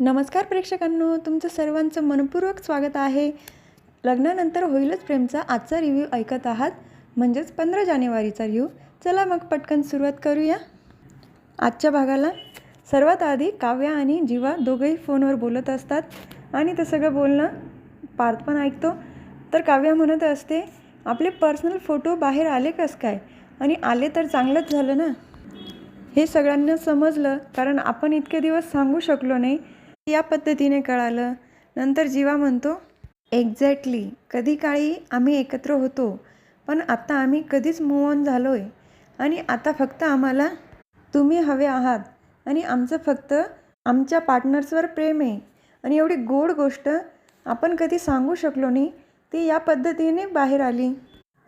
नमस्कार प्रेक्षकांनो तुमचं सर्वांचं मनपूर्वक स्वागत आहे. लग्नानंतर होईलच प्रेमचा आजचा रिव्ह्यू ऐकत आहात. म्हणजेच पंधरा जानेवारीचा रिव्ह्यू चला मग पटकन सुरुवात करूया. आजच्या भागाला सर्वात आधी काव्या आणि जीवा दोघंही फोनवर बोलत असतात. आणि ते सगळं बोलणं पार्थ पण ऐकतो. तर काव्या म्हणत असते आपले पर्सनल फोटो बाहेर आले कस काय? आणि आले तर चांगलंच झालं ना? हे सगळ्यांना समजलं कारण आपण इतके दिवस सांगू शकलो नाही. या पद्धतीने कळालं. नंतर जीवा म्हणतो एक्झॅक्टली कधी काळी आम्ही एकत्र होतो पण आता आम्ही कधीच मूव ऑन झालो आहे आणि आता फक्त आम्हाला तुम्ही हवे आहात. आणि आमचं फक्त आमच्या पार्टनर्सवर प्रेम आहे. आणि एवढी गोड गोष्ट आपण कधी सांगू शकलो नाही ती या पद्धतीने बाहेर आली.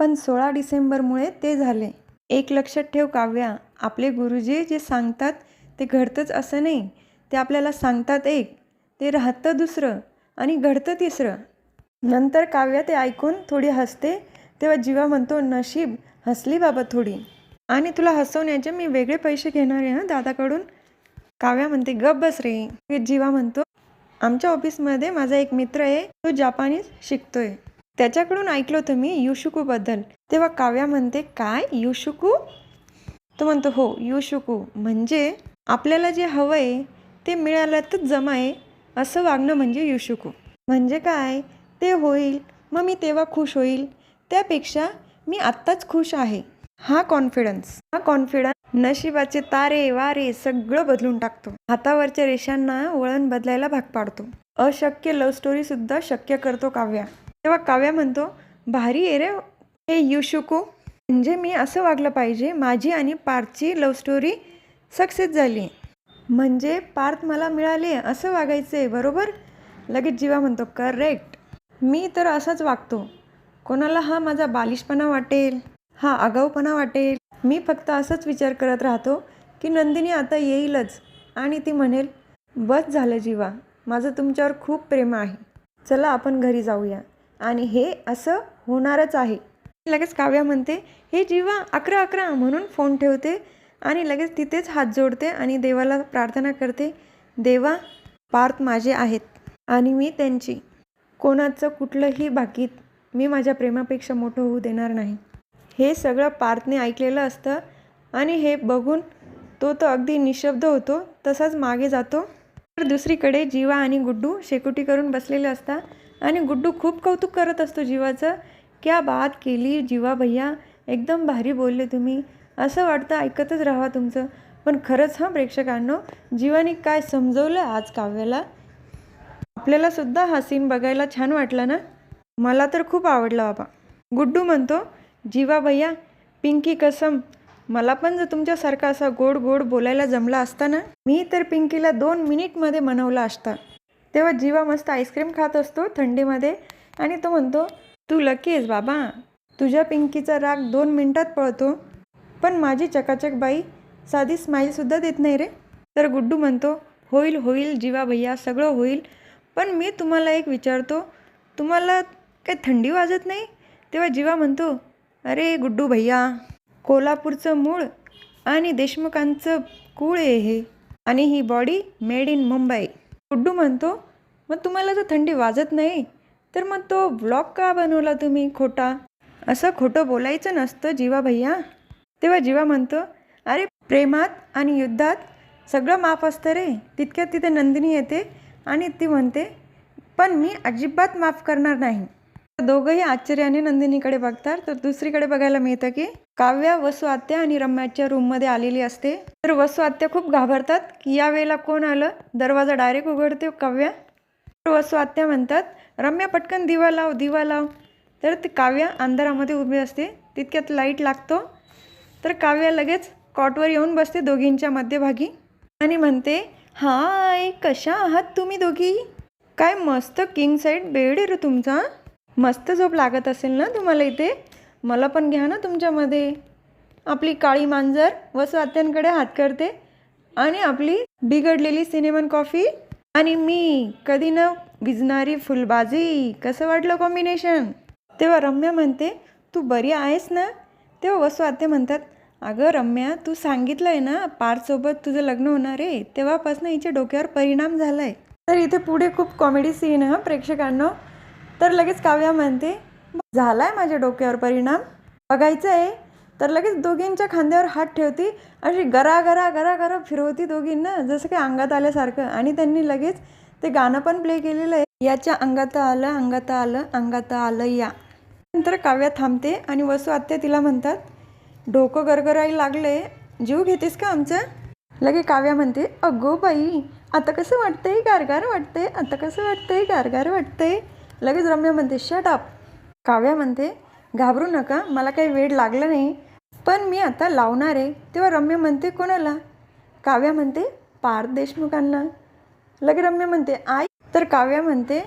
पण सोळा डिसेंबरमुळे ते झाले. एक लक्षात ठेव काव्या आपले गुरुजी जे सांगतात ते घडतंच असं नाही. ते आपल्याला सांगतात एक ते राहतं दुसरं आणि घडतं तिसरं. नंतर काव्या ते ऐकून थोडी हसते तेव्हा जीवा म्हणतो नशीब हसली बाबा थोडी. आणि तुला हसवण्याचे मी वेगळे पैसे घेणार आहे हां दादाकडून? काव्या म्हणते गप बस रे. जीवा म्हणतो आमच्या ऑफिसमध्ये माझा एक मित्र आहे तो जापानीज शिकतोय. त्याच्याकडून ऐकलं होतं मी युशुकूबद्दल. तेव्हा काव्या म्हणते काय? युशुकू? तो म्हणतो हो युशुकू. म्हणजे आपल्याला जे हवं आहे ते मिळालं तर जमा आहे असं वागणं म्हणजे युशुकू. म्हणजे काय? ते होईल मग मी तेव्हा खुश होईल. त्यापेक्षा मी आत्ताच खुश आहे. हा कॉन्फिडन्स हा कॉन्फिडन्स नशिबाचे तारे वारे सगळं बदलून टाकतो. हातावरच्या रेषांना वळण बदलायला भाग पाडतो. अशक्य लव्ह स्टोरी सुद्धा शक्य करतो काव्या. तेव्हा काव्या म्हणतो भारी आहे रे हे युशुकू. म्हणजे मी असं वागलं पाहिजे माझी आणि पार्थची लव्ह स्टोरी सक्सेस झाली म्हणजे पार्थ मला मिळाले असं वागायचं आहे बरोबर? लगेच जीवा म्हणतो करेक्ट. मी तर असाच वागतो. कोणाला हा माझा बालिशपणा वाटेल? हा आगाऊपणा वाटेल? मी फक्त असंच विचार करत राहतो की नंदिनी आता येईलच आणि ती म्हणेल बस झालं जीवा माझं तुमच्यावर खूप प्रेम आहे. चला आपण घरी जाऊया. आणि हे असं होणारच आहे. लगेच काव्या म्हणते हे जीवा अकरा अकरा म्हणून फोन ठेवते. आणि लगेच तिथेच हात जोडते आणि देवाला प्रार्थना करते देवा पार्थ माझे आहेत आणि मी त्यांची. कोणाचं कुठलंही बाकीत मी माझ्या प्रेमापेक्षा मोठं होऊ देणार नाही. हे सगळं पार्थने ऐकलेलं असतं आणि हे बघून तो तर अगदी निशब्द होतो तसाच मागे जातो. तर दुसरीकडे जीवा आणि गुड्डू शेकोटी करून बसलेले असतात आणि गुड्डू खूप कौतुक करत असतो जीवाचं क्या बात केली जीवा भैया एकदम भारी बोलले तुम्ही. असं वाटतं ऐकतच राहा तुमचं. पण खरंच हां प्रेक्षकांनो जीवाने काय समजवलं आज काव्याला? आपल्याला सुद्धा हा सीन बघायला छान वाटला ना? मला तर खूप आवडला बाबा. गुड्डू म्हणतो जीवा भैया पिंकी कसम मला पण जर तुमच्यासारखा असा गोड गोड बोलायला जमला असता ना मी तर पिंकीला दोन मिनिटमध्ये मनवला असता. तेव्हा जीवा मस्त आईस्क्रीम खात असतो थंडीमध्ये आणि तो म्हणतो तू लकी आहेस बाबा. तुझ्या पिंकीचा राग दोन मिनिटात पळतो. पण माझी चकाचक बाई साधी स्माईलसुद्धा देत नाही रे. तर गुड्डू म्हणतो होईल होईल जीवा भैया सगळं होईल. पण मी तुम्हाला एक विचारतो तुम्हाला काही थंडी वाजत नाही? तेव्हा जीवा म्हणतो अरे गुड्डू भैया कोल्हापूरचं मूळ आणि देशमुखांचं कूळ आहे हे आणि ही body made in Mumbai. Guddu म्हणतो मग तुम्हाला जर थंडी वाजत नाही तर मग तो ब्लॉग का बनवला तुम्ही खोटा? असं खोटं बोलायचं नसतं जीवा भैया. तेव्हा जीवा म्हणतो अरे प्रेमात आणि युद्धात सगळं माफ असतं रे. तितक्यात तिथे नंदिनी येते आणि ती म्हणते पण मी अजिबात माफ करणार नाही. दोघंही आश्चर्याने नंदिनीकडे बघतात. तर दुसरीकडे बघायला मिळतं की काव्या वसू आत्या आणि रम्याच्या रूममध्ये आलेली असते. तर वसू आत्या खूप घाबरतात की या वेळेला कोण आलं? दरवाजा डायरेक्ट उघडते काव्या. तर वसू आत्या म्हणतात रम्या पटकन दिवा लाव दिवा लाव. तर ती काव्या अंधारामध्ये उभी असते. तितक्यात लाइट लागतो. तर काव्या लगेच कॉटवर येऊन बसते दोघींच्या मध्यभागी. आणि म्हणते हाय कशा आहात तुम्ही दोघी? काय मस्त किंग साईड बेड आहे रे तुमचा. मस्त झोप लागत असेल ना तुम्हाला इथे? मला पण घ्या ना तुमच्यामध्ये आपली काळी मांजर व स्वात्यांकडे हात करते. आणि आपली बिघडलेली सिनेमन कॉफी आणि मी कधी न विजणारी फुलबाजी. कसं वाटलं कॉम्बिनेशन तेव्हा रम्या म्हणते तू बरी आहेस ना? तेव्हा वसू म्हणतात. अगं रम्या तू सांगितलं आहे ना पार्थसोबत तुझं लग्न होणार आहे. तेव्हापासून हिच्या डोक्यावर परिणाम झाला आहे तर इथे पुढे खूप कॉमेडी सीन हा प्रेक्षकांना. तर लगेच काव्या म्हणते झालाय माझ्या डोक्यावर परिणाम? बघायचं आहे तर लगेच दोघींच्या खांद्यावर हात ठेवती अशी गरा गरा गरा गरा फिरवती दोघींना जसं काही अंगात आल्यासारखं. आणि त्यांनी लगेच ते गाणं पण प्ले केलेलं आहे. याच्या अंगात आलं अंगात आलं अंगात आलं या. नंतर काव्या थांबते आणि वसू आत्या तिला म्हणतात डोकं गरगरायला लागले जीव घेतेस का आमचं? लगे काव्या म्हणते अगो बाई आता कसं वाटतंय? गारगार वाटतंय. आता कसं वाटतंय? गारगार वाटतंय. लगेच रम्या म्हणते शट अप काव्या म्हणते घाबरू नका मला काही वेळ लागला नाही पण मी आता लावणार आहे. तेव्हा रम्या म्हणते कोणाला? काव्या म्हणते पार्थ देशमुखांना. लगे रम्या म्हणते आई. तर काव्या म्हणते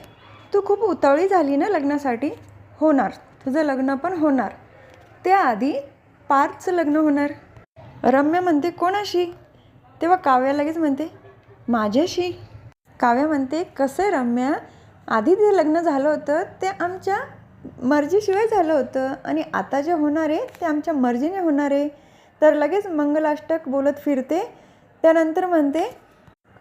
तू खूप उतावळी झाली ना लग्नासाठी? होणार. तुझं लग्न पण होणार. त्याआधी पार्थचं लग्न होणार. रम्या म्हणते कोणाशी? तेव्हा काव्या लगेच म्हणते माझ्याशी. काव्या म्हणते कसं आहे रम्या? आधी जे लग्न झालं होतं ते आमच्या मर्जीशिवाय झालं होतं. आणि आता जे होणार आहे ते आमच्या मर्जीने होणार आहे. तर लगेच मंगलाष्टक बोलत फिरते. त्यानंतर म्हणते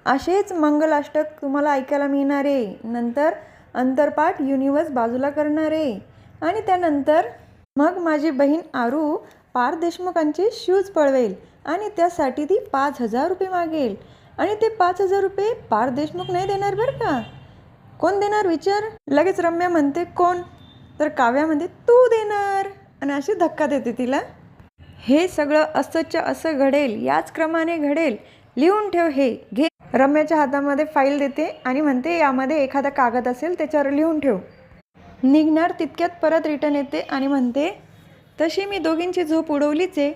असेच मंगलाष्टक तुम्हाला ऐकायला मिळणार आहे. नंतर अंतरपाठ युनिवर्स बाजूला करणार आहे. आणि त्यानंतर मग माझी बहीण आरू पार देशमुखांचे शूज पळवेल आणि त्यासाठी ती पाच हजार रुपये मागेल. आणि ते पाच हजार रुपये पार देशमुख नाही देणार बरं का? कोण देणार विचार? लगेच रम्या म्हणते कोण? तर काव्या म्हणते तू देणार. आणि अशी धक्का देते तिला. हे सगळं असंच्या असं घडेल याच क्रमाने घडेल. लिहून ठेव हे घे. रम्याच्या हातामध्ये फाईल देते आणि म्हणते यामध्ये एखादा कागद असेल त्याच्यावर लिहून ठेव. निघणार तितक्यात परत रिटर्न येते आणि म्हणते तशी मी दोघींची झोप उडवलीच आहे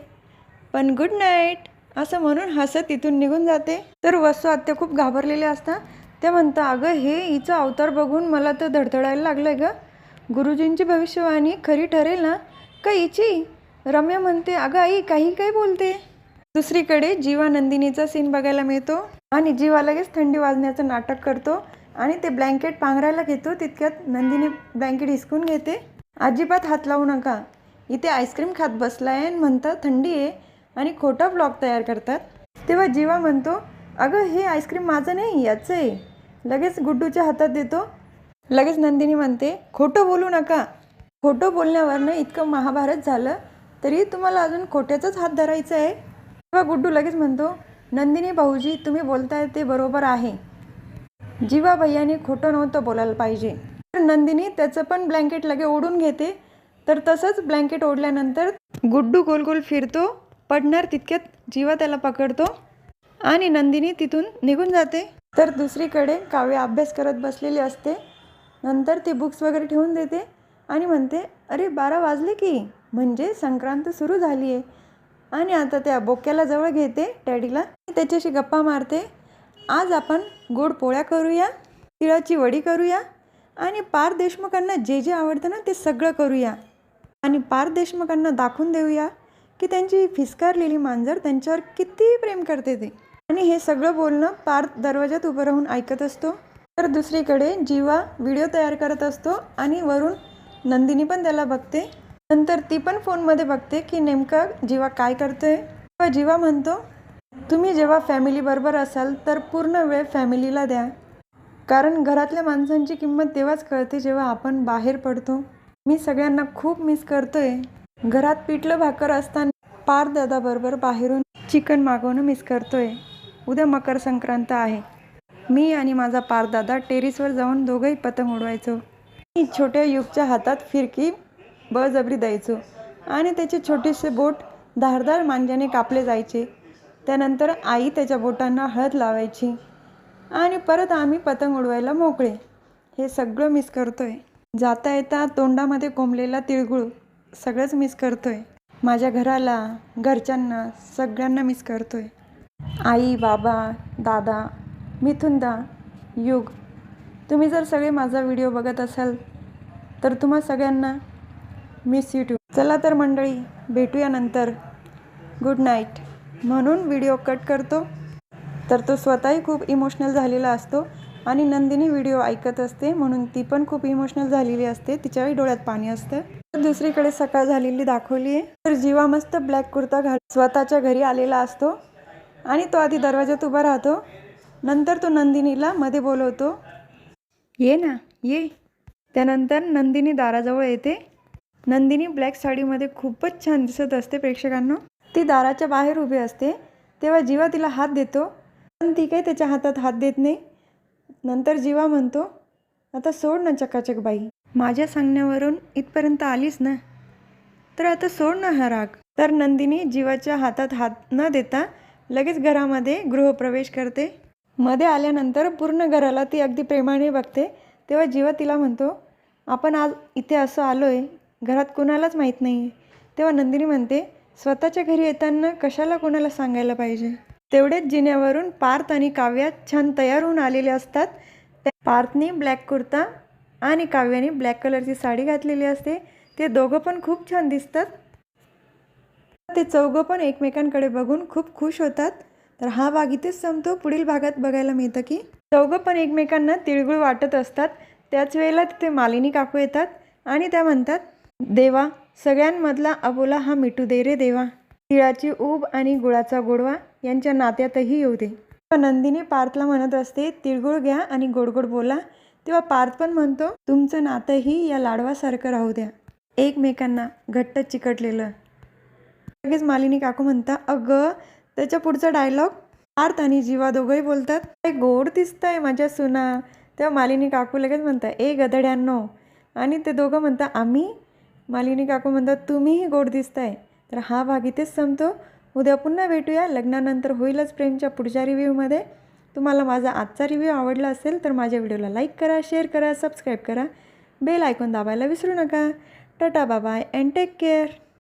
पण गुड नाईट असं म्हणून हसत तिथून निघून जाते. तर वस्तू आत्या खूप घाबरलेल्या असतात. त्या म्हणतं अगं हे हिचं अवतार बघून मला तर धडधडायला लागलं आहे गं. गुरुजींची भविष्यवाणी खरी ठरेल ना? का हिची रम्या म्हणते अगं आई काही काही बोलते? दुसरीकडे जीवा नंदिनीचा सीन बघायला मिळतो आणि जीवा लगेच थंडी वाजण्याचं नाटक करतो. आणि ते ब्लँकेट पांघरायला घेतो तितक्यात नंदिनी ब्लँकेट हिसकून घेते. अजिबात हात लावू नका. इथे आईस्क्रीम खात बसलाय आणि म्हणतात थंडी आहे. आणि खोटा ब्लॉग तयार करतात. तेव्हा जीवा म्हणतो अगं हे आईस्क्रीम माझं नाही याचं आहे. लगेच गुड्डूच्या हातात देतो. लगेच नंदिनी म्हणते खोटं बोलू नका. खोटं बोलण्यावरनं इतकं महाभारत झालं तरी तुम्हाला अजून खोट्याचाच हात धरायचा आहे. तेव्हा गुड्डू लगेच म्हणतो नंदिनी भाऊजी तुम्ही बोलताय ते बरोबर आहे. जीवा भैयाने खोटं नव्हतं बोलायला पाहिजे. तर नंदिनी त्याचं पण ब्लँकेट लगे ओढून घेते. तर तसंच ब्लँकेट ओढल्यानंतर गुड्डू गोल गोल फिरतो. पडणार तितक्यात जीवा त्याला पकडतो. आणि नंदिनी तिथून निघून जाते. तर दुसरीकडे काव्य अभ्यास करत बसलेली असते. नंतर ती बुक्स वगैरे ठेवून देते. आणि म्हणते अरे बारा वाजले की. म्हणजे संक्रांत सुरू झाली आहे आणि आता त्या बोक्याला जवळ घेते डॅडीला. त्याच्याशी गप्पा मारते. आज आपण गोड पोळ्या करूया तिळाची वडी करूया आणि पार देशमुखांना जे जे आवडतं ना ते सगळं करूया. आणि पार देशमुखांना दाखवून देऊया की त्यांची फिसकारलेली मांजर त्यांच्यावर किती प्रेम करते ते. आणि हे सगळं बोलणं पार दरवाजात उभं राहून ऐकत असतो. तर दुसरीकडे जीवा व्हिडिओ तयार करत असतो आणि वरून नंदिनी पण त्याला बघते. नंतर ती पण फोनमध्ये बघते की नेमकं जीवा काय करतोय. किंवा जीवा म्हणतो तुम्ही जेव्हा फॅमिलीबरोबर असाल तर पूर्ण वेळ फॅमिलीला द्या. कारण घरातल्या माणसांची किंमत तेव्हाच कळते जेव्हा आपण बाहेर पडतो. मी सगळ्यांना खूप मिस करतोय. घरात पिठलं भाकर असताना पार दादाबरोबर बाहेरून चिकन मागवणं मिस करतोय. उद्या मकर संक्रांत आहे. मी आणि माझा पारदादा टेरिसवर जाऊन दोघंही पतंग उडवायचो. मी छोट्या युगच्या हातात फिरकी बळजबरी द्यायचो. आणि त्याचे छोटेसे बोट धारदार मांज्याने कापले जायचे. त्यानंतर आई त्याच्या बोटांना हळद लावायची आणि परत आम्ही पतंग उडवायला मोकळे. हे सगळं मिस करतोय. जाता येता तोंडामध्ये कोंबलेला तिळगुळ सगळंच मिस करतोय. माझ्या घराला घरच्यांना सगळ्यांना मिस करतोय. आई बाबा दादा मिथुनदा युग तुम्ही जर सगळे माझा व्हिडिओ बघत असाल तर तुम्हा सगळ्यांना मिस यू टू चला तर मंडळी भेटूया नंतर. गुड नाईट म्हणून व्हिडिओ कट करतो. तर तो स्वतःही खूप इमोशनल झालेला असतो आणि नंदिनी व्हिडिओ ऐकत असते म्हणून ती पण खूप इमोशनल झालेली असते. तिच्याही डोळ्यात पाणी असतं. तर दुसरीकडे सकाळ झालेली दाखवली आहे. तर जीवा मस्त ब्लॅक कुर्ता घाल स्वतःच्या घरी आलेला असतो आणि तो आधी दरवाज्यात उभा राहतो. नंतर तो नंदिनीला मध्ये बोलवतो ये ना ये. त्यानंतर नंदिनी दाराजवळ येते. नंदिनी ब्लॅक साडीमध्ये खूपच छान दिसत असते प्रेक्षकांना. ती दाराच्या बाहेर उभी असते. तेव्हा जीवा तिला हात देतो. पण ती काही त्याच्या हातात हात देत नाही. नंतर जीवा म्हणतो आता सोड ना चकाचक बाई. माझ्या सांगण्यावरून इथपर्यंत आलीस ना? तर आता सोड ना हा राग. तर नंदिनी जीवाच्या हातात हात न देता लगेच घरामध्ये गृहप्रवेश करते. मध्ये आल्यानंतर पूर्ण घराला ती अगदी प्रेमाने बघते. तेव्हा जीवा तिला म्हणतो आपण आज इथे असं आलो आहे घरात कोणालाच माहीत नाही आहे तेव्हा नंदिनी म्हणते स्वतःच्या घरी येताना कशाला कोणाला सांगायला पाहिजे? तेवढेच जिन्यावरून पार्थ आणि काव्या छान तयार होऊन आलेले असतात. त्या पार्थनी ब्लॅक कुर्ता आणि काव्याने ब्लॅक कलरची साडी घातलेली असते. ते दोघं पण खूप छान दिसतात. ते चौघं पण एकमेकांकडे बघून खूप खुश होतात. तर हा भाग इथेच संपतो. पुढील भागात बघायला मिळतं की चौघं पण एकमेकांना तिळगुळ वाटत असतात. त्याच वेळेला तिथे मालिनी काकू येतात आणि त्या म्हणतात देवा सगळ्यांमधला अबोला हा मिटू दे रे देवा. तिळाची ऊब आणि गुळाचा गोडवा यांच्या नात्यातही येऊ दे. नंदिनी पार्थला म्हणत असते तिळगुळ घ्या आणि गोड गोड बोला तेव्हा पार्थ पण म्हणतो तुमचं नातंही या लाडवासारखं राहू द्या. एकमेकांना घट्ट चिकटलेलं. लगेच मालिनी काकू म्हणता अगं त्याच्या पुढचा डायलॉग पार्थ आणि जीवा दोघंही बोलतात. काय गोड दिसतंय माझ्या सुना. तेव्हा मालिनी काकू लगेच म्हणता ए गधड्यांनो आणि ते दोघं म्हणता आम्ही मालिनी काकू म्हणतात तुम्हीही गोड दिसताय. तर हा भाग इथेच संपतो. उद्या पुन्हा भेटूया. लग्नानंतर होईलच प्रेमच्या पुढच्या रिव्ह्यूमध्ये. तुम्हाला माझा आजचा रिव्ह्यू आवडला असेल तर माझ्या व्हिडिओला लाईक करा शेअर करा सबस्क्राईब करा. बेल आयकॉन दाबायला विसरू नका. टाटा बाबाय अँड टेक केअर.